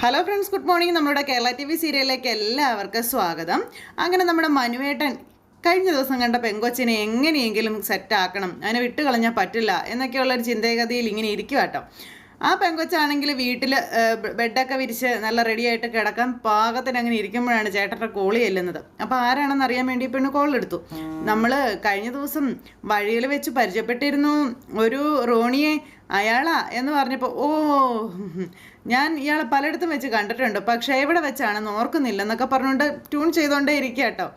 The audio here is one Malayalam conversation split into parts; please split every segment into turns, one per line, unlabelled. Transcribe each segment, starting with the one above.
ഹലോ ഫ്രണ്ട്സ് ഗുഡ് മോർണിംഗ് നമ്മുടെ കേരള ടി വി സീരിയലിലേക്ക് എല്ലാവർക്കും സ്വാഗതം. അങ്ങനെ നമ്മുടെ മനുവേട്ടൻ കഴിഞ്ഞ ദിവസം കണ്ട പെങ്കൊച്ചിനെ എങ്ങനെയെങ്കിലും സെറ്റാക്കണം അതിനെ വിട്ടുകളഞ്ഞാൽ പറ്റില്ല എന്നൊക്കെയുള്ള ഒരു ചിന്തഗതിയിൽ ഇങ്ങനെ ഇരിക്കുക കേട്ടോ ആ പെങ്കൊച്ചാണെങ്കിൽ വീട്ടിൽ ബെഡൊക്കെ വിരിച്ച് നല്ല റെഡിയായിട്ട് കിടക്കാൻ പാകത്തിന് അങ്ങനെ ഇരിക്കുമ്പോഴാണ് ചേട്ടന്റെ കോളി ചെല്ലുന്നത്. അപ്പോൾ ആരാണെന്ന് അറിയാൻ വേണ്ടി പെണ്ണ് കോൾ എടുത്തു. നമ്മൾ കഴിഞ്ഞ ദിവസം വഴിയിൽ വെച്ച് പരിചയപ്പെട്ടിരുന്നു ഒരു റോണിയെ അയാളാ എന്ന് പറഞ്ഞപ്പോൾ ഓ ഞാൻ ഇയാളെ പലയിടത്തും വെച്ച് കണ്ടിട്ടുണ്ട്. പക്ഷേ എവിടെ വെച്ചാണെന്ന് ഓർക്കുന്നില്ല എന്നൊക്കെ പറഞ്ഞുകൊണ്ട് ട്യൂൺ ചെയ്തുകൊണ്ടേ ഇരിക്കുക കേട്ടോ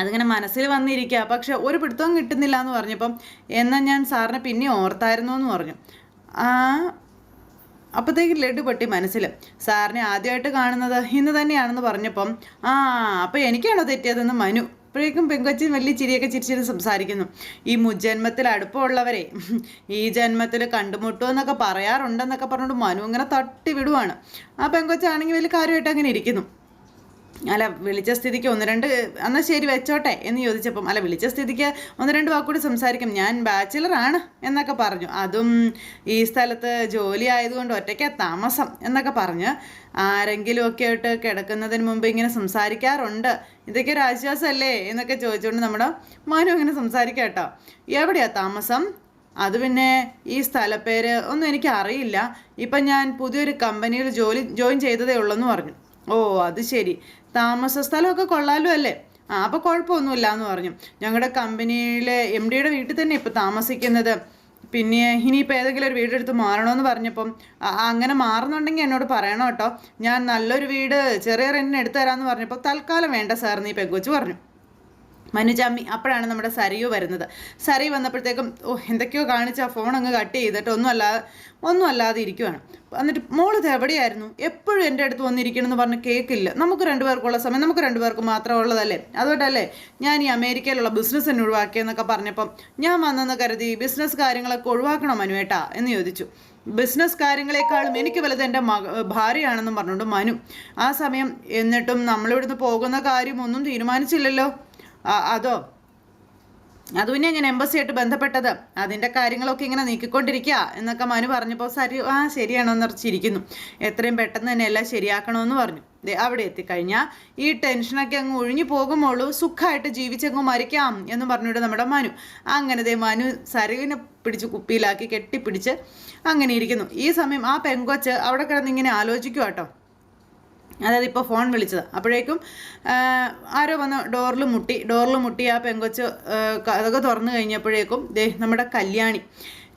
അതിങ്ങനെ മനസ്സിൽ വന്നിരിക്കുക പക്ഷെ ഒരു പിടുത്തവും കിട്ടുന്നില്ല എന്ന് പറഞ്ഞപ്പം എന്നാൽ ഞാൻ സാറിനെ പിന്നെ ഓർത്തായിരുന്നു എന്ന് പറഞ്ഞു. ആ അപ്പോഴത്തേക്ക് ലഡു പൊട്ടി മനസ്സിൽ. സാറിനെ ആദ്യമായിട്ട് കാണുന്നത് ഇന്ന് തന്നെയാണെന്ന് പറഞ്ഞപ്പം ആ അപ്പോൾ എനിക്കാണോ തെറ്റിയതെന്ന് മനു. അപ്പോഴേക്കും പെങ്കൊച്ചിൻ വലിയ ചിരിയൊക്കെ ചിരിച്ചിട്ട് സംസാരിക്കുന്നു. ഈ മുജന്മത്തിൽ അടുപ്പമുള്ളവരെ ഈ ജന്മത്തിൽ കണ്ടുമുട്ടുമെന്നൊക്കെ പറയാറുണ്ടെന്നൊക്കെ പറഞ്ഞുകൊണ്ട് മനു ഇങ്ങനെ തട്ടി വിടുവാണ്. ആ പെങ്കൊച്ചാണെങ്കിൽ വലിയ കാര്യമായിട്ട് അങ്ങനെ ഇരിക്കുന്നു. അല്ല വിളിച്ച സ്ഥിതിക്ക് ഒന്ന് രണ്ട് എന്നാൽ ശരി വെച്ചോട്ടെ എന്ന് ചോദിച്ചപ്പം അല്ല വിളിച്ച സ്ഥിതിക്ക് ഒന്ന് രണ്ട് വാക്കുകൂടി സംസാരിക്കും. ഞാൻ ബാച്ചിലറാണ് എന്നൊക്കെ പറഞ്ഞു. അതും ഈ സ്ഥലത്ത് ജോലി ആയതുകൊണ്ട് ഒറ്റയ്ക്ക് താമസം എന്നൊക്കെ പറഞ്ഞ് ആരെങ്കിലും ഒക്കെ ആയിട്ട് കിടക്കുന്നതിന് മുമ്പ് ഇങ്ങനെ സംസാരിക്കാറുണ്ട്. ഇതൊക്കെ ഒരു ആശ്വാസമല്ലേ എന്നൊക്കെ ചോദിച്ചുകൊണ്ട് നമ്മുടെ മനു ഇങ്ങനെ സംസാരിക്കാം കേട്ടോ. എവിടെയാ താമസം? അത് പിന്നെ ഈ സ്ഥലപ്പേര് ഒന്നും എനിക്ക് അറിയില്ല ഇപ്പം ഞാൻ പുതിയൊരു കമ്പനിയിൽ ജോലി ജോയിൻ ചെയ്തതേ ഉള്ളൂ എന്ന് പറഞ്ഞു. ഓ അത് ശരി. താമസ സ്ഥലമൊക്കെ കൊള്ളാലോ അല്ലേ? ആ അപ്പോൾ കുഴപ്പമൊന്നുമില്ല എന്ന് പറഞ്ഞു. ഞങ്ങളുടെ കമ്പനിയിലെ എം ഡിയുടെ വീട്ടിൽ തന്നെ ഇപ്പോൾ താമസിക്കുന്നത്. പിന്നെ ഇനിയിപ്പോൾ ഏതെങ്കിലും ഒരു വീടെടുത്ത് മാറണമെന്ന് പറഞ്ഞപ്പം "ആ, അങ്ങനെ മാറുന്നുണ്ടെങ്കിൽ എന്നോട് പറയണം കേട്ടോ. ഞാൻ നല്ലൊരു വീട് ചെറിയ റെന്റിന് എടുത്തു തരാമെന്ന് പറഞ്ഞപ്പോൾ തൽക്കാലം വേണ്ട സാർ നീ പെങ്കുച്ച് പറഞ്ഞു. മനുജാമ്മി അപ്പോഴാണ് നമ്മുടെ സരിയു വരുന്നത്. സരി വന്നപ്പോഴത്തേക്കും ഓ എന്തൊക്കെയോ കാണിച്ച് ആ ഫോൺ അങ്ങ് കട്ട് ചെയ്തിട്ട് ഒന്നും അല്ലാതെ ഒന്നും അല്ലാതെ ഇരിക്കുവാണ്. എന്നിട്ട് മോൾ ഇത് എവിടെയായിരുന്നു? എപ്പോഴും എന്റെ അടുത്ത് വന്നിരിക്കണം എന്ന് പറഞ്ഞ് കേൾക്കില്ല നമുക്ക് രണ്ടുപേർക്കുള്ള സമയം നമുക്ക് രണ്ടുപേർക്ക് മാത്രമുള്ളതല്ലേ അതുകൊണ്ടല്ലേ ഞാൻ ഈ അമേരിക്കയിലുള്ള ബിസിനസ് എന്നെ ഒഴിവാക്കിയെന്നൊക്കെ പറഞ്ഞപ്പം ഞാൻ വന്നെന്ന് കരുതി ബിസിനസ് കാര്യങ്ങളൊക്കെ ഒഴിവാക്കണോ മനുവേട്ടാ? എന്ന് ചോദിച്ചു. ബിസിനസ് കാര്യങ്ങളെക്കാളും എനിക്ക് വലുത് എന്റെ മക ഭാര്യയാണെന്നും പറഞ്ഞുകൊണ്ട് മനു ആ സമയം എന്നിട്ടും നമ്മളിവിടുന്ന് പോകുന്ന കാര്യമൊന്നും തീരുമാനിച്ചില്ലല്ലോ? അതോ? അത് പിന്നെ ഞാൻ എംബസിയായിട്ട് ബന്ധപ്പെട്ടത്? അതിന്റെ കാര്യങ്ങളൊക്കെ ഇങ്ങനെ നീക്കിക്കൊണ്ടിരിക്കുക എന്നൊക്കെ മനു പറഞ്ഞപ്പോൾ സരി ആ ശരിയാണോ നിറച്ചിരിക്കുന്നു എത്രയും പെട്ടെന്ന് തന്നെ എല്ലാം ശരിയാക്കണമെന്ന് പറഞ്ഞു. അവിടെ എത്തിക്കഴിഞ്ഞാൽ ഈ ടെൻഷനൊക്കെ അങ്ങ് ഒഴിഞ്ഞു പോകുമ്പോളൂ സുഖമായിട്ട് ജീവിച്ചങ്ങ് മരിക്കാം എന്ന് പറഞ്ഞിട്ട് നമ്മുടെ മനു. അങ്ങനെ ദേ മനു സരുവിനെ പിടിച്ച് കുപ്പിയിലാക്കി കെട്ടിപ്പിടിച്ച് അങ്ങനെ ഇരിക്കുന്നു. ഈ സമയം ആ പെങ്കൊച്ച് അവിടെ കിടന്ന് ഇങ്ങനെ ആലോചിക്കുക കേട്ടോ അതായത് ഇപ്പോൾ ഫോൺ വിളിച്ചത്. അപ്പോഴേക്കും ആരോ വന്ന് ഡോറിൽ മുട്ടി ഡോറിൽ മുട്ടി ആ പെങ്കൊച്ച് അതൊക്കെ തുറന്നു കഴിഞ്ഞപ്പോഴേക്കും ദേ നമ്മുടെ കല്യാണി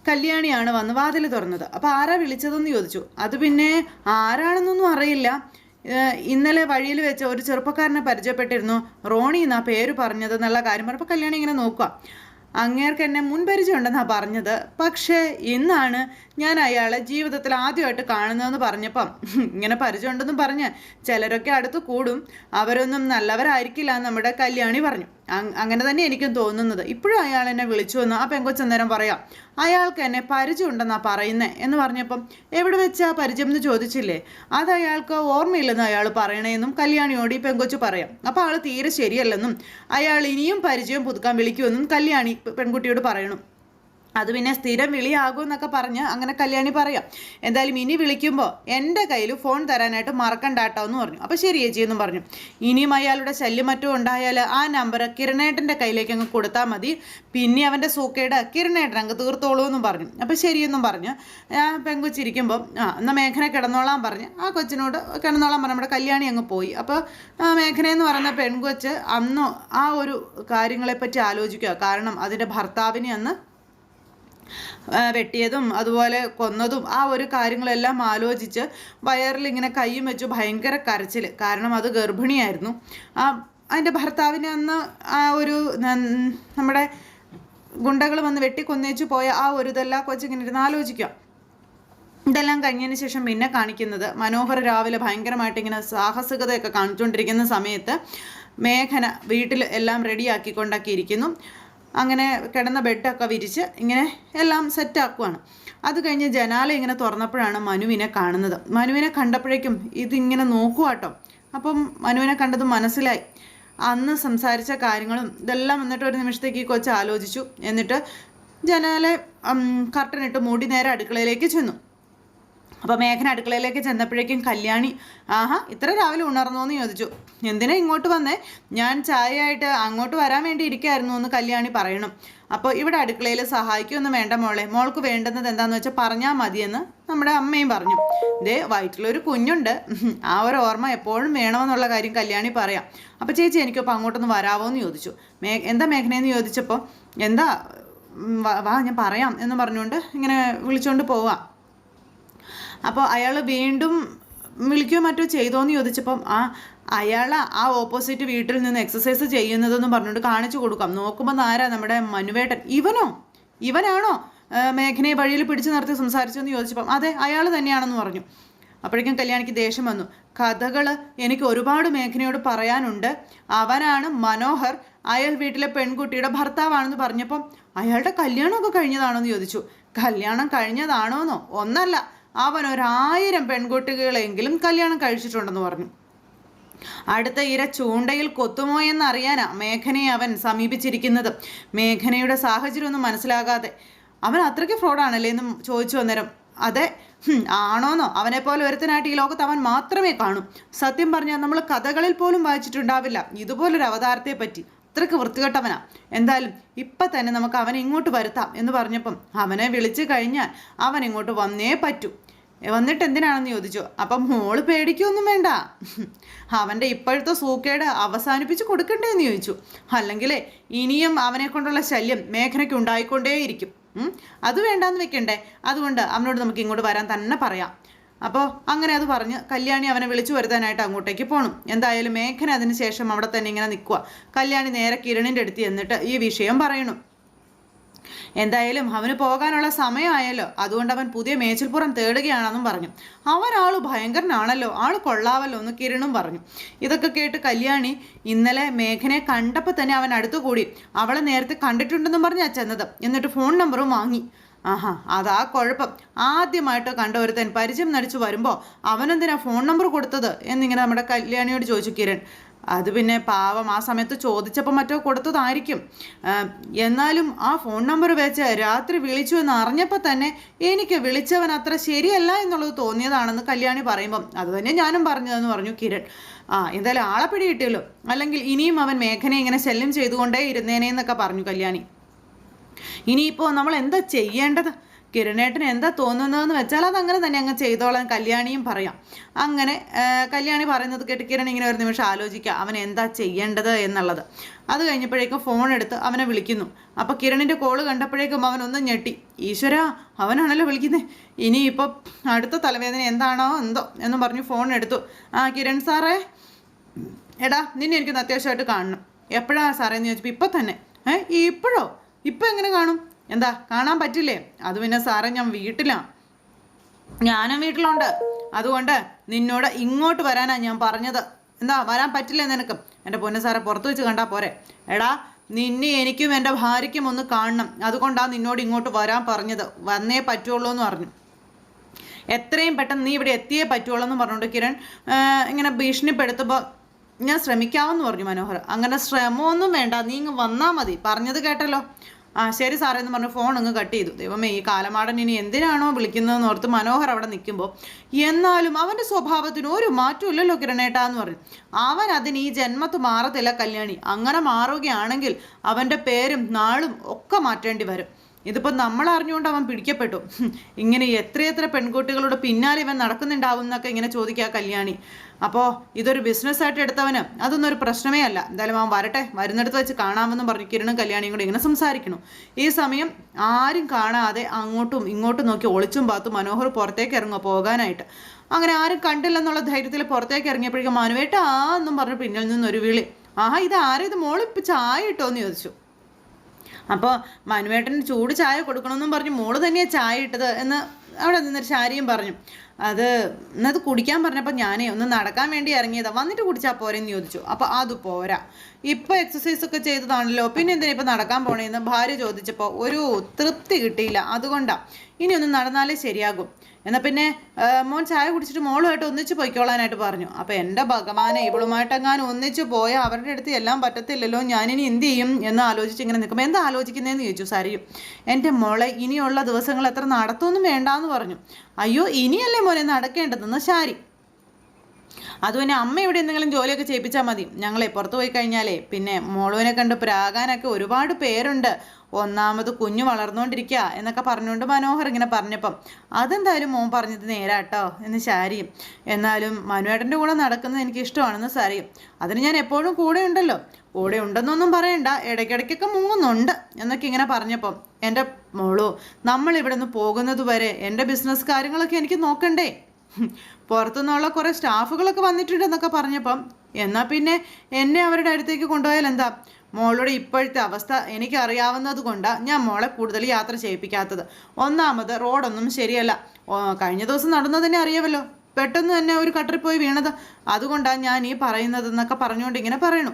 കല്യാണിയാണ് വന്ന് വാതിൽ തുറന്നത്. അപ്പോൾ ആരാ വിളിച്ചതെന്ന് ചോദിച്ചു. അത് പിന്നെ ആരാണെന്നൊന്നും അറിയില്ല. ഇന്നലെ വഴിയിൽ വെച്ച ഒരു ചെറുപ്പക്കാരനെ പരിചയപ്പെട്ടിരുന്നു. റോണി എന്നാ പേര് പറഞ്ഞത് എന്നുള്ള കാര്യം പറഞ്ഞപ്പോൾ കല്യാണി ഇങ്ങനെ നോക്കുക അങ്ങേർക്ക് എന്നെ മുൻപരിചയമുണ്ടെന്നാണ് പറഞ്ഞത്. പക്ഷേ ഇന്നാണ് ഞാൻ അയാളെ ജീവിതത്തിൽ ആദ്യമായിട്ട് കാണുന്നതെന്ന് പറഞ്ഞപ്പം ഇങ്ങനെ പരിചയമുണ്ടെന്നും പറഞ്ഞ് ചിലരൊക്കെ അടുത്ത് കൂടും. അവരൊന്നും നല്ലവരായിരിക്കില്ല നമ്മുടെ കല്യാണി പറഞ്ഞു. അങ്ങനെ തന്നെ എനിക്കും തോന്നുന്നത്. ഇപ്പോഴും അയാൾ എന്നെ വിളിച്ചു എന്ന് ആ പെങ്കൊച്ചന്നേരം പറയാം അയാൾക്ക് എന്നെ പരിചയമുണ്ടെന്നാണ് പറയുന്നേ? എന്ന് പറഞ്ഞപ്പം എവിടെ വെച്ചാ പരിചയം എന്ന് ചോദിച്ചില്ലേ? അത് അയാൾക്ക് ഓർമ്മയില്ലെന്ന് അയാൾ പറയണേന്നും കല്യാണിയോട് ഈ പെങ്കൊച്ച് പറയാം. അപ്പോൾ ആൾ തീരെ ശരിയല്ലെന്നും അയാൾ ഇനിയും പരിചയം പുതുക്കാൻ വിളിക്കുമെന്നും കല്യാണി പെൺകുട്ടിയോട് പറയണം. അത് പിന്നെ സ്ഥിരം വിളിയാകും എന്നൊക്കെ പറഞ്ഞ് അങ്ങനെ കല്യാണി പറയാം. എന്തായാലും ഇനി വിളിക്കുമ്പോൾ എന്റെ കയ്യിൽ ഫോൺ തരാനായിട്ട് മറക്കണ്ട കേട്ടോ എന്ന് പറഞ്ഞു. അപ്പോൾ ശരി ചേച്ചി എന്നും പറഞ്ഞു. ഇനിയും അയാളുടെ ശല്യം മറ്റും ഉണ്ടായാൽ ആ നമ്പർ കിരണേട്ടന്റെ കയ്യിലേക്ക് അങ്ങ് കൊടുത്താൽ മതി. പിന്നെ അവന്റെ സൂക്കേട് കിരണേട്ടൻ അങ്ങ് തീർത്തോളൂ എന്നും പറഞ്ഞു. അപ്പോൾ ശരിയെന്നും പറഞ്ഞു ആ പെങ്കുച്ചിരിക്കുമ്പോൾ ആ എന്നാൽ മേഘന കിടന്നോളാൻ പറഞ്ഞ്. ആ കൊച്ചിനോട് കിടന്നോളാൻ പറഞ്ഞു. നമ്മുടെ കല്യാണി അങ്ങ് പോയി. അപ്പോൾ മേഘന എന്ന് പറയുന്ന പെൺകൊച്ച് അന്ന് ആ ഒരു കാര്യങ്ങളെപ്പറ്റി ആലോചിക്കുക. കാരണം അതിന്റെ ഭർത്താവിനെ അന്ന് ആ, വെട്ടിയതും അതുപോലെ കൊന്നതും ആ ഒരു കാര്യങ്ങളെല്ലാം ആലോചിച്ച് വയറിൽ ഇങ്ങനെ കൈയും വെച്ചു ഭയങ്കര കരച്ചിൽ കാരണം അത് ഗർഭിണിയായിരുന്നു. ആ അതിന്റെ ഭർത്താവിനെ അന്ന് ആ ഒരു നമ്മുടെ ഗുണ്ടകൾ വന്ന് വെട്ടി കൊന്നേച്ച് പോയ ആ ഒരു ഇതെല്ലാം കൊച്ചിങ്ങനെ ഇരുന്ന് ആലോചിക്കാം ഇതെല്ലാം കഴിഞ്ഞതിന് ശേഷം പിന്നെ കാണിക്കുന്നത് മനോഹർ രാവിലെ ഭയങ്കരമായിട്ട് ഇങ്ങനെ സാഹസികതയൊക്കെ കാണിച്ചുകൊണ്ടിരിക്കുന്ന സമയത്ത് മേഘന വീട്ടിൽ എല്ലാം റെഡിയാക്കിക്കൊണ്ടൊക്കെ ഇരിക്കുന്നു അങ്ങനെ കിടന്ന ബെഡൊക്കെ വിരിച്ച് ഇങ്ങനെ എല്ലാം സെറ്റാക്കുവാണ് അത് കഴിഞ്ഞ് ജനാല ഇങ്ങനെ തുറന്നപ്പോഴാണ് മനുവിനെ കാണുന്നത്. മനുവിനെ കണ്ടപ്പോഴേക്കും ഇതിങ്ങനെ നോക്കുക കേട്ടോ. അപ്പം മനുവിനെ കണ്ടത് മനസ്സിലായി. അന്ന് സംസാരിച്ച കാര്യങ്ങളും ഇതെല്ലാം എന്നിട്ട് ഒരു നിമിഷത്തേക്ക് ഈ കൊച്ച് ആലോചിച്ചു. എന്നിട്ട് ജനാലെ കർട്ടനിട്ട് മൂടി നേരെ അടുക്കളയിലേക്ക് ചെന്നു. അപ്പോൾ മേഘന അടുക്കളയിലേക്ക് ചെന്നപ്പോഴേക്കും കല്യാണി ആഹാ ഇത്ര രാവിലെ ഉണർന്നോ എന്ന് ചോദിച്ചു. എന്തിനാ ഇങ്ങോട്ട് വന്നേ? ഞാൻ ചായയായിട്ട് അങ്ങോട്ട് വരാൻ വേണ്ടി ഇരിക്കായിരുന്നു എന്ന് കല്യാണി പറയണം. അപ്പോൾ ഇവിടെ അടുക്കളയിൽ സഹായിക്കൊന്നും വേണ്ട മോളെ. മോൾക്ക് വേണ്ടുന്നത് എന്താണെന്ന് വെച്ചാൽ പറഞ്ഞാൽ മതിയെന്ന് നമ്മുടെ അമ്മയും പറഞ്ഞു. ദേ വയറ്റിലൊരു കുഞ്ഞുണ്ട്. ആ ഒരു ഓർമ്മ എപ്പോഴും വേണമെന്നുള്ള കാര്യം കല്യാണി പറയാം. അപ്പോൾ ചേച്ചി എനിക്കിപ്പോൾ അങ്ങോട്ടൊന്ന് വരാവോ എന്ന് ചോദിച്ചു. മേ എന്താ മേഘനയെന്ന് ചോദിച്ചപ്പോൾ എന്താ വാ ഞാൻ പറയാം എന്ന് പറഞ്ഞുകൊണ്ട് ഇങ്ങനെ വിളിച്ചുകൊണ്ട് പോവാം. അപ്പോൾ അയാൾ വീണ്ടും വിളിക്കുകയോ മറ്റോ ചെയ്തോന്ന് ചോദിച്ചപ്പം ആ അയാൾ ആ ഓപ്പോസിറ്റ് വീട്ടിൽ നിന്ന് എക്സസൈസ് ചെയ്യുന്നതെന്ന് പറഞ്ഞുകൊണ്ട് കാണിച്ചു കൊടുക്കാം. നോക്കുമ്പോൾ ആരാ നമ്മുടെ മനുവേട്ടൻ. ഇവനോ? ഇവനാണോ മേഘനയെ വഴിയിൽ പിടിച്ചു നിർത്തി സംസാരിച്ചെന്ന് ചോദിച്ചപ്പം അതെ അയാൾ തന്നെയാണെന്ന് പറഞ്ഞു. അപ്പോഴേക്കും കല്യാണിക്ക് ദേഷ്യം വന്നു. കഥകൾ എനിക്ക് ഒരുപാട് മേഘനയോട് പറയാനുണ്ട്. അവനാണ് മനോഹർ. അയാൾ വീട്ടിലെ പെൺകുട്ടിയുടെ ഭർത്താവാണെന്ന് പറഞ്ഞപ്പം അയാളുടെ കല്യാണമൊക്കെ കഴിഞ്ഞതാണോ എന്ന് ചോദിച്ചു. കല്യാണം കഴിഞ്ഞതാണോന്നോ? ഒന്നല്ല. അവൻ ഒരായിരം പെൺകുട്ടികളെങ്കിലും കല്യാണം കഴിച്ചിട്ടുണ്ടെന്ന് പറഞ്ഞു. അടുത്ത ഇര ചൂണ്ടയിൽ കൊത്തുമോ എന്നറിയാനാ മേഘനയെ അവൻ സമീപിച്ചിരിക്കുന്നത്. മേഘനയുടെ സാഹചര്യം ഒന്നും മനസ്സിലാകാതെ അവൻ അത്രയ്ക്ക് ഫ്രോഡാണല്ലേ? എന്നും ചോദിച്ചു അന്നേരം അതെ ആണോന്നോ? അവനെ പോലെ ഒരുത്തനായിട്ട് ഈ ലോകത്ത് അവൻ മാത്രമേ കാണൂ. സത്യം പറഞ്ഞാൽ നമ്മൾ കഥകളിൽ പോലും വായിച്ചിട്ടുണ്ടാവില്ല. ഇതുപോലൊരു അവതാരത്തെ പറ്റി അത്രയ്ക്ക് വൃത്തികെട്ടവനാ. എന്തായാലും ഇപ്പം തന്നെ നമുക്ക് അവനെ ഇങ്ങോട്ട് വരുത്താം എന്ന് പറഞ്ഞപ്പം അവനെ വിളിച്ചു കഴിഞ്ഞാൽ അവൻ ഇങ്ങോട്ട് വന്നേ പറ്റൂ. വന്നിട്ട് എന്തിനാണെന്ന് ചോദിച്ചു. അപ്പം മോൾ പേടിക്കൊന്നും വേണ്ട. അവന്റെ ഇപ്പോഴത്തെ സൂക്കേട് അവസാനിപ്പിച്ച് കൊടുക്കണ്ടേ എന്ന് ചോദിച്ചു. അല്ലെങ്കിൽ ഇനിയും അവനെ കൊണ്ടുള്ള ശല്യം മേഘനയ്ക്ക് ഉണ്ടായിക്കൊണ്ടേയിരിക്കും. അത് വേണ്ടാന്ന് വെക്കണ്ടേ. അതുകൊണ്ട് അവനോട് നമുക്ക് ഇങ്ങോട്ട് വരാൻ തന്നെ പറയാം. അപ്പോൾ അങ്ങനെ അത് പറഞ്ഞ് കല്യാണി അവനെ വിളിച്ചു വരുത്താനായിട്ട് അങ്ങോട്ടേക്ക് പോകണം എന്തായാലും മേഘന അതിന് ശേഷം അവിടെ തന്നെ ഇങ്ങനെ നിൽക്കുക കല്യാണി നേരെ കിരണിന്റെ അടുത്ത് എന്നിട്ട് ഈ വിഷയം പറയണം. എന്തായാലും അവന് പോകാനുള്ള സമയമായല്ലോ. അതുകൊണ്ട് അവൻ പുതിയ മേച്ചിൽപ്പുറം തേടുകയാണെന്നും പറഞ്ഞു. അവരാൾ ഭയങ്കരനാണല്ലോ. ആൾ കൊള്ളാവല്ലോ എന്ന് കിരണും പറഞ്ഞു. ഇതൊക്കെ കേട്ട് കല്യാണി ഇന്നലെ മേഘനെ കണ്ടപ്പോൾ തന്നെ അവൻ അടുത്തുകൂടി അവളെ നേരത്തെ കണ്ടിട്ടുണ്ടെന്നും പറഞ്ഞാ ചെന്നത്. എന്നിട്ട് ഫോൺ നമ്പറും വാങ്ങി. ആഹാ അതാ കുഴപ്പം. ആദ്യമായിട്ട് കണ്ട ഒരുത്തൻ പരിചയം നടിച്ചു വരുമ്പോൾ അവനെന്തിനാ ഫോൺ നമ്പർ കൊടുത്തത് എന്നിങ്ങനെ നമ്മുടെ കല്യാണിയോട് ചോദിച്ചു കിരൺ. അത് പിന്നെ പാവം ആ സമയത്ത് ചോദിച്ചപ്പോൾ മറ്റോ കൊടുത്തതായിരിക്കും. എന്നാലും ആ ഫോൺ നമ്പർ വെച്ച് രാത്രി വിളിച്ചു എന്ന് അറിഞ്ഞപ്പോൾ തന്നെ എനിക്ക് വിളിച്ചവൻ അത്ര ശരിയല്ല എന്നുള്ളത് തോന്നിയതാണെന്ന് കല്യാണി പറയുമ്പം അതുതന്നെ ഞാനും പറഞ്ഞതെന്ന് പറഞ്ഞു കിരൺ. ആ എന്തായാലും ആളെ പിടി കിട്ടിയല്ലോ അല്ലെങ്കിൽ ഇനിയും അവൻ മേഘനെ ഇങ്ങനെ ശല്യം ചെയ്തുകൊണ്ടേ ഇരുന്നേനെ എന്നൊക്കെ പറഞ്ഞു കല്യാണി. ഇനിയിപ്പോൾ നമ്മൾ എന്താ ചെയ്യേണ്ടത്? കിരണേട്ടന് എന്താ തോന്നുന്നതെന്ന് വെച്ചാൽ അതങ്ങനെ തന്നെ അങ്ങ് ചെയ്തോളാം. കല്യാണിയും പറയാം. അങ്ങനെ കല്യാണി പറയുന്നത് കേട്ട് കിരൺ ഇങ്ങനെ ഒരു നിമിഷം ആലോചിക്കുക. അവൻ എന്താ ചെയ്യേണ്ടത് എന്നുള്ളത്. അത് കഴിഞ്ഞപ്പോഴേക്കും ഫോൺ എടുത്ത് അവനെ വിളിക്കുന്നു. അപ്പോൾ കിരണിന്റെ കോൾ കണ്ടപ്പോഴേക്കും അവൻ ഒന്ന് ഞെട്ടി. ഈശ്വര അവനാണല്ലോ വിളിക്കുന്നത് ഇനിയിപ്പോൾ അടുത്ത തലവേദന എന്താണോ എന്തോ? എന്ന് പറഞ്ഞു ഫോൺ എടുത്തു. ആ കിരൺ സാറേ എടാ നിന്നെ എനിക്കൊന്ന് അത്യാവശ്യമായിട്ട് കാണണം. എപ്പോഴാണ് സാറേ എന്ന് ചോദിച്ചപ്പോൾ ഇപ്പം തന്നെ. ഏഹ് ഇപ്പോഴോ? ഇപ്പം എങ്ങനെ കാണും? എന്താ കാണാൻ പറ്റില്ലേ? അത് പിന്നെ സാറേ ഞാൻ വീട്ടിലാണ് ഞാനും വീട്ടിലുണ്ട്. അതുകൊണ്ട് നിന്നോട് ഇങ്ങോട്ട് വരാനാണ് ഞാൻ പറഞ്ഞത്. എന്താ വരാൻ പറ്റില്ലേ നിനക്ക്? എന്റെ പൊന്നു സാറെ പുറത്ത് വെച്ച് കണ്ടാൽ പോരെ. എടാ നിന്നെ എനിക്കും എന്റെ ഭാര്യയ്ക്കും ഒന്ന് കാണണം. അതുകൊണ്ടാണ് നിന്നോട് ഇങ്ങോട്ട് വരാൻ പറഞ്ഞത്. വന്നേ പറ്റുള്ളൂ എന്ന് പറഞ്ഞു. എത്രയും പെട്ടെന്ന് നീ ഇവിടെ എത്തിയേ പറ്റുള്ളൂ എന്ന് പറഞ്ഞുകൊണ്ട് കിരൺ ഇങ്ങനെ ഭീഷണിപ്പെടുത്തുമ്പോൾ ഞാൻ ശ്രമിക്കാമെന്ന് പറഞ്ഞു മനോഹർ. അങ്ങനെ ശ്രമമൊന്നും വേണ്ട നീ ഇങ്ങ് വന്നാൽ മതി. പറഞ്ഞത് കേട്ടല്ലോ. ആ ശരി സാറേ എന്ന് പറഞ്ഞു ഫോൺ അങ്ങ് കട്ട് ചെയ്തു. ദൈവമേ ഈ കാലമാടൻ ഇനി എന്തിനാണോ വിളിക്കുന്നതെന്ന് ഓർത്ത് മനോഹർ അവിടെ നിൽക്കുമ്പോൾ എന്നാലും അവന്റെ സ്വഭാവത്തിന് ഒരു മാറ്റവും ഇല്ലല്ലോ കിരണേട്ടാന്ന് പറഞ്ഞു. അവൻ അതിന് ഈ ജന്മത്ത് മാറത്തില്ല കല്യാണി. അങ്ങനെ മാറുകയാണെങ്കിൽ അവന്റെ പേരും നാളും ഒക്കെ മാറ്റേണ്ടി വരും. ഇതിപ്പോൾ നമ്മൾ അറിഞ്ഞുകൊണ്ട് അവൻ പിടിക്കപ്പെട്ടു. ഇങ്ങനെ എത്രയെത്ര പെൺകുട്ടികളുടെ പിന്നാലെ ഇവൻ നടക്കുന്നുണ്ടാവും എന്നൊക്കെ ഇങ്ങനെ ചോദിക്കുക കല്യാണി. അപ്പോൾ ഇതൊരു ബിസിനസ്സായിട്ട് എടുത്തവന് അതൊന്നും ഒരു പ്രശ്നമേ അല്ല. എന്തായാലും അവൻ വരട്ടെ വരുന്നിടത്ത് വെച്ച് കാണാമെന്ന് പറഞ്ഞു കിരണും കല്യാണിയും കൂടെ ഇങ്ങനെ സംസാരിക്കണം. ഈ സമയം ആരും കാണാതെ അങ്ങോട്ടും ഇങ്ങോട്ടും നോക്കി ഒളിച്ചും പാത്തും മനോഹർ പുറത്തേക്ക് ഇറങ്ങുക പോകാനായിട്ട്. അങ്ങനെ ആരും കണ്ടില്ലെന്നുള്ള ധൈര്യത്തിൽ പുറത്തേക്ക് ഇറങ്ങിയപ്പോഴേക്കും മനുവേട്ട ആ എന്നും പറഞ്ഞ് പിന്നിൽ നിന്നൊരു വിളി. ആഹാ ഇത് ആരും? ഇത് മോളിപ്പോൾ ചായ ഇട്ടോന്ന് ചോദിച്ചു. അപ്പോൾ മനുവേട്ടന് ചൂട് ചായ കൊടുക്കണമെന്നും പറഞ്ഞു. മോൾ തന്നെയാണ് ചായ ഇട്ടത് എന്ന് അവിടെ നിന്നൊരു ശാരിയും പറഞ്ഞു. അത് എന്നത് കുടിക്കാൻ പറഞ്ഞപ്പോൾ ഞാനേ ഒന്ന് നടക്കാൻ വേണ്ടി ഇറങ്ങിയതാ. വന്നിട്ട് കുടിച്ചാൽ പോരെന്ന് ചോദിച്ചു. അപ്പോൾ അത് പോരാ. ഇപ്പോൾ എക്സസൈസ് ഒക്കെ ചെയ്തതാണല്ലോ. പിന്നെ എന്തിനാ ഇപ്പോൾ നടക്കാൻ പോണേന്ന് ഭാര്യ ചോദിച്ചപ്പോൾ ഒരു തൃപ്തി കിട്ടിയില്ല. അതുകൊണ്ടാണ് ഇനി ഒന്ന് നടന്നാലേ ശരിയാകും. എന്നാൽ പിന്നെ മോൻ ചായ കുടിച്ചിട്ട് മോളുമായിട്ട് ഒന്നിച്ച് പൊയ്ക്കോളാനായിട്ട് പറഞ്ഞു. അപ്പോൾ എന്റെ ഭഗവാനെ ഇവളുമായിട്ടെങ്ങാനും ഒന്നിച്ച് പോയാൽ അവരുടെ അടുത്ത് എല്ലാം പറ്റത്തില്ലല്ലോ ഞാനിനി എന്ത് ചെയ്യും എന്ന് ആലോചിച്ച് ഇങ്ങനെ നിൽക്കുമ്പോൾ എന്താ ആലോചിക്കുന്നതെന്ന് ചോദിച്ചു സരിയും. എന്റെ മോളെ ഇനിയുള്ള ദിവസങ്ങൾ എത്ര നടത്തൊന്നും വേണ്ടാന്ന് പറഞ്ഞു. അയ്യോ ഇനിയല്ലേ മോനെ നടക്കേണ്ടതെന്ന് ശാരി. അതും പിന്നെ അമ്മ ഇവിടെ എന്തെങ്കിലും ജോലിയൊക്കെ ചെയ്യിപ്പിച്ചാൽ മതി. ഞങ്ങളെ പുറത്ത് പോയി കഴിഞ്ഞാലേ പിന്നെ മോളുവിനെ കണ്ട് പ്രാകാനൊക്കെ ഒരുപാട് പേരുണ്ട്. ഒന്നാമത് കുഞ്ഞു വളർന്നുകൊണ്ടിരിക്കുക എന്നൊക്കെ പറഞ്ഞുകൊണ്ട് മനോഹർ ഇങ്ങനെ പറഞ്ഞപ്പം അതെന്തായാലും മോൻ പറഞ്ഞത് നേരാട്ടോ എന്ന് ശാരിയും. എന്നാലും മനുവേട്ടന്റെ കൂടെ നടക്കുന്നത് എനിക്ക് ഇഷ്ടമാണെന്ന് സാരിയും അതിന് ഞാൻ എപ്പോഴും കൂടെ ഉണ്ടല്ലോ. കൂടെ ഉണ്ടെന്നൊന്നും പറയണ്ട ഇടയ്ക്കിടയ്ക്കൊക്കെ മുങ്ങുന്നുണ്ട് എന്നൊക്കെ ഇങ്ങനെ പറഞ്ഞപ്പം എന്റെ മോളോ നമ്മൾ ഇവിടെ നിന്ന് പോകുന്നത് വരെ എന്റെ ബിസിനസ് കാര്യങ്ങളൊക്കെ എനിക്ക് നോക്കണ്ടേ? പുറത്തുനിന്നുള്ള കുറേ സ്റ്റാഫുകളൊക്കെ വന്നിട്ടുണ്ടെന്നൊക്കെ പറഞ്ഞപ്പം എന്നാൽ പിന്നെ എന്നെ അവരുടെ അടുത്തേക്ക് കൊണ്ടുപോയാൽ എന്താ? മോളുടെ ഇപ്പോഴത്തെ അവസ്ഥ എനിക്ക് അറിയാവുന്നത് കൊണ്ടാണ് ഞാൻ മോളെ കൂടുതൽ യാത്ര ചെയ്യിപ്പിക്കാത്തത്. ഒന്നാമത് റോഡൊന്നും ശരിയല്ല. കഴിഞ്ഞ ദിവസം നടന്നത് തന്നെ അറിയാമല്ലോ. പെട്ടെന്ന് തന്നെ ഒരു കട്ടറിൽ പോയി വീണത്. അതുകൊണ്ടാണ് ഞാൻ ഈ പറയുന്നതെന്നൊക്കെ പറഞ്ഞുകൊണ്ട് ഇങ്ങനെ പറയണു.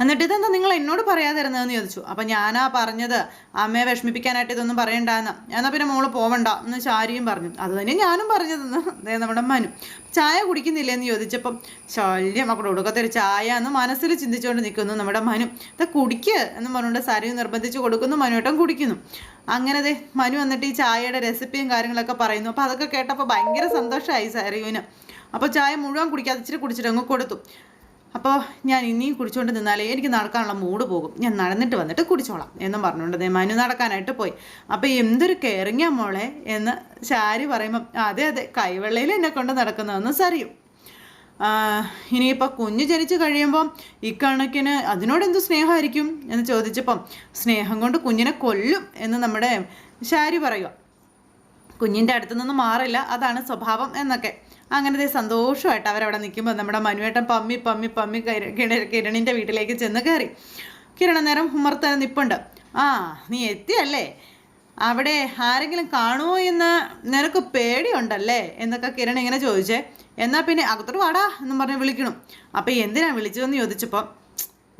എന്നിട്ട് ഇതെന്താ നിങ്ങൾ എന്നോട് പറയാതെ പറയാതിരുന്നതെന്ന് ചോദിച്ചു. അപ്പം ഞാനാ പറഞ്ഞത് അമ്മയെ വിഷമിപ്പിക്കാനായിട്ട് ഇതൊന്നും പറയണ്ടെന്ന്. എന്നാൽ പിന്നെ മോൾ പോവണ്ട എന്ന് ശാരിയും പറഞ്ഞു. അത് തന്നെ ഞാനും പറഞ്ഞതെന്ന്. ദേ നമ്മുടെ മനു. ചായ കുടിക്കുന്നില്ല എന്ന് ചോദിച്ചപ്പം ശല്യം മക്കളുടെ കൊടുക്കത്തൊരു ചായ എന്ന് മനസ്സിൽ ചിന്തിച്ചുകൊണ്ട് നിൽക്കുന്നു നമ്മുടെ മനു. ഇത് കുടിക്കുക എന്ന് പറഞ്ഞുകൊണ്ട് സാരി നിർബന്ധിച്ച് കൊടുക്കുന്നു മനുവേട്ടൻ കുടിക്കുന്നു. അങ്ങനെ ദേ മനു വന്നിട്ട് ഈ ചായയുടെ റെസിപ്പിയും കാര്യങ്ങളൊക്കെ പറയുന്നു. അപ്പോൾ അതൊക്കെ കേട്ടപ്പോൾ ഭയങ്കര സന്തോഷമായി സാരിവിന് അപ്പോൾ ചായ മുഴുവൻ കുടിക്കാതെ ഇച്ചിരി കുടിച്ചിട്ട് അങ്ങ് കൊടുത്തു. അപ്പോൾ ഞാൻ ഇനിയും കുടിച്ചുകൊണ്ട് നിന്നാലേ എനിക്ക് നടക്കാനുള്ള മൂഡ് പോകും. ഞാൻ നടന്നിട്ട് വന്നിട്ട് കുടിച്ചോളാം എന്നും പറഞ്ഞുകൊണ്ട് മനു നടക്കാനായിട്ട് പോയി. അപ്പോൾ എന്തൊരു കെയറിങ്ങാ മോളെ എന്ന് ശാരി പറയുമ്പം അതെ അതെ കൈവെള്ളയിൽ എന്നെ കൊണ്ട് നടക്കുന്നതെന്ന് സറിയും. ഇനിയിപ്പോൾ കുഞ്ഞ് ജനിച്ച് കഴിയുമ്പം ഇക്കണക്കിന് അതിനോട് എന്ത് സ്നേഹമായിരിക്കും എന്ന് ചോദിച്ചപ്പം സ്നേഹം കൊണ്ട് കുഞ്ഞിനെ കൊല്ലും എന്ന് നമ്മുടെ ശാരി പറയുക കുഞ്ഞിന്റെ അടുത്തു നിന്ന് മാറില്ല. അതാണ് സ്വഭാവം എന്നൊക്കെ. അങ്ങനത്തെ സന്തോഷമായിട്ട് അവരവിടെ നിൽക്കുമ്പോൾ നമ്മുടെ മനുവേട്ടൻ പമ്മി പമ്മി പമ്മി കിര- കിര- കിരണിന്റെ വീട്ടിലേക്ക് ചെന്ന് കയറി. കിരണ നേരം ഉമർത്തന നിപ്പുണ്ട്. ആ നീ എത്തിയല്ലേ? അവിടെ ആരെങ്കിലും കാണുമോ എന്ന് നിനക്ക് പേടിയുണ്ടല്ലേ? എന്നൊക്കെ കിരൺ ഇങ്ങനെ ചോദിച്ചേ. എന്നാൽ പിന്നെ അകത്തോട്ട് വാടാ എന്ന് പറഞ്ഞ് വിളിക്കണം. അപ്പോൾ എന്തിനാണ് വിളിച്ചതെന്ന് ചോദിച്ചപ്പോൾ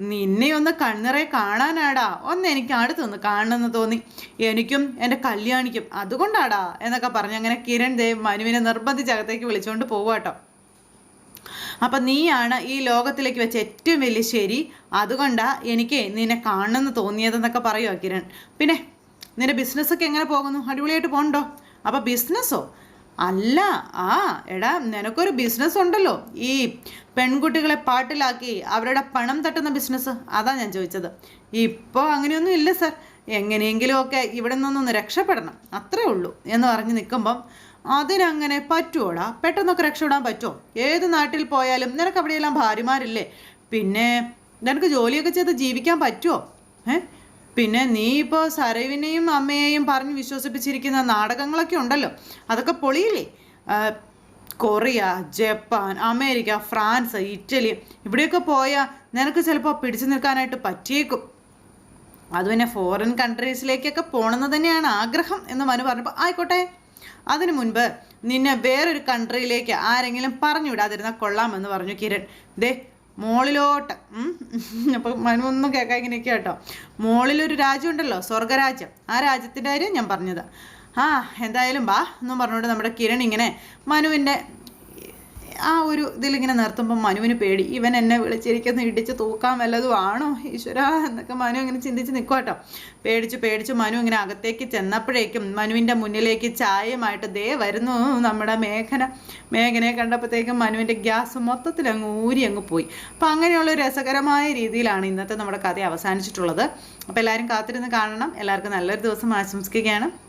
നിന്നെ ഒന്ന് കണ്ണിറെ കാണാനാടാ. ഒന്ന് എനിക്ക് അടുത്തൊന്ന് കാണണമെന്ന് തോന്നി. എനിക്കും എന്റെ കല്യാണിക്കും അതുകൊണ്ടാടാ എന്നൊക്കെ പറഞ്ഞ് അങ്ങനെ കിരൺ ദേവ് മനുവിനെ നിർബന്ധിച്ച് അകത്തേക്ക് വിളിച്ചുകൊണ്ട് പോവാട്ടോ അപ്പം നീയാണ് ഈ ലോകത്തിലേക്ക് വെച്ച ഏറ്റവും വലിയ ശരി. അതുകൊണ്ടാ എനിക്ക് നിന്നെ കാണണമെന്ന് തോന്നിയതെന്നൊക്കെ പറയുമോ കിരൺ. പിന്നെ നിന്റെ ബിസിനസ്സൊക്കെ എങ്ങനെ പോകുന്നു? അടിപൊളിയായിട്ട് പോകണ്ടോ അപ്പോൾ ബിസിനസ്സോ അല്ല ആ എടാ നിനക്കൊരു ബിസിനസ് ഉണ്ടല്ലോ. ഈ പെൺകുട്ടികളെ പാട്ടിലാക്കി അവരുടെ പണം തട്ടുന്ന ബിസിനസ് അതാ ഞാൻ ചോദിച്ചത്. ഇപ്പോൾ അങ്ങനെയൊന്നും ഇല്ല സർ എങ്ങനെയെങ്കിലുമൊക്കെ ഇവിടെ നിന്നൊന്ന് രക്ഷപ്പെടണം. അത്രേ ഉള്ളൂ എന്ന് പറഞ്ഞ് നിൽക്കുമ്പം അതിനങ്ങനെ പറ്റുമോടാ പെട്ടെന്നൊക്കെ രക്ഷപ്പെടാൻ പറ്റുമോ ഏത് നാട്ടിൽ പോയാലും നിനക്ക് അവിടെയെല്ലാം ഭാര്യമാരില്ലേ? പിന്നെ നിനക്ക് ജോലിയൊക്കെ ചെയ്ത് ജീവിക്കാൻ പറ്റുമോ ഏ? പിന്നെ നീ ഇപ്പോൾ സരവിനെയും അമ്മയെയും പറഞ്ഞ് വിശ്വസിപ്പിച്ചിരിക്കുന്ന നാടകങ്ങളൊക്കെ ഉണ്ടല്ലോ. അതൊക്കെ പൊളിയില്ലേ? Korea Japan America France Italy ഇവിടെയൊക്കെ പോയാൽ നിനക്ക് ചിലപ്പോൾ പിടിച്ചു നിൽക്കാനായിട്ട് പറ്റിയേക്കും. അത് പിന്നെ ഫോറിൻ കൺട്രീസിലേക്കൊക്കെ പോകണമെന്ന് തന്നെയാണ് ആഗ്രഹം എന്ന് മനു പറഞ്ഞപ്പോൾ ആയിക്കോട്ടെ അതിനു മുൻപ് നിന്നെ വേറൊരു കൺട്രിയിലേക്ക് ആരെങ്കിലും പറഞ്ഞു വിടാതിരുന്നാൽ കൊള്ളാമെന്ന് പറഞ്ഞു കിരൺ. ദേ മോളിലോട്ട്. അപ്പോൾ മനു ഒന്നും കേൾക്കാൻ ഇങ്ങനെയൊക്കെ കേട്ടോ. മോളിലൊരു രാജ്യമുണ്ടല്ലോ സ്വർഗരാജ്യം. ആ രാജ്യത്തിന്റെ കാര്യം ഞാൻ പറഞ്ഞത്. ആ എന്തായാലും വാ എന്നും പറഞ്ഞുകൊണ്ട് നമ്മുടെ കിരൺ ഇങ്ങനെ മനുവിന്റെ ആ ഒരു ഇതിലിങ്ങനെ നിർത്തുമ്പോൾ മനുവിന് പേടി. ഇവൻ എന്നെ വിളിച്ചിരിക്കുന്ന ഇടിച്ച് തൂക്കാൻ വല്ലതും ആണോ? ഈശ്വര എന്നൊക്കെ മനു ഇങ്ങനെ ചിന്തിച്ച് നിൽക്കും കേട്ടോ. പേടിച്ച് പേടിച്ച് മനു ഇങ്ങനെ അകത്തേക്ക് ചെന്നപ്പോഴേക്കും മനുവിന്റെ മുന്നിലേക്ക് ചായയുമായിട്ട് ദേ വരുന്നു നമ്മുടെ മേഘന. മേഘനയെ കണ്ടപ്പോഴത്തേക്കും മനുവിന്റെ ഗ്യാസ് മൊത്തത്തിൽ അങ്ങ് ഊരി അങ്ങ് പോയി. അപ്പം അങ്ങനെയുള്ള രസകരമായ രീതിയിലാണ് ഇന്നത്തെ നമ്മുടെ കഥ അവസാനിച്ചിട്ടുള്ളത്. അപ്പോൾ എല്ലാവരും കാത്തിരുന്ന് കാണണം. എല്ലാവർക്കും നല്ലൊരു ദിവസം ആശംസിക്കുകയാണ്.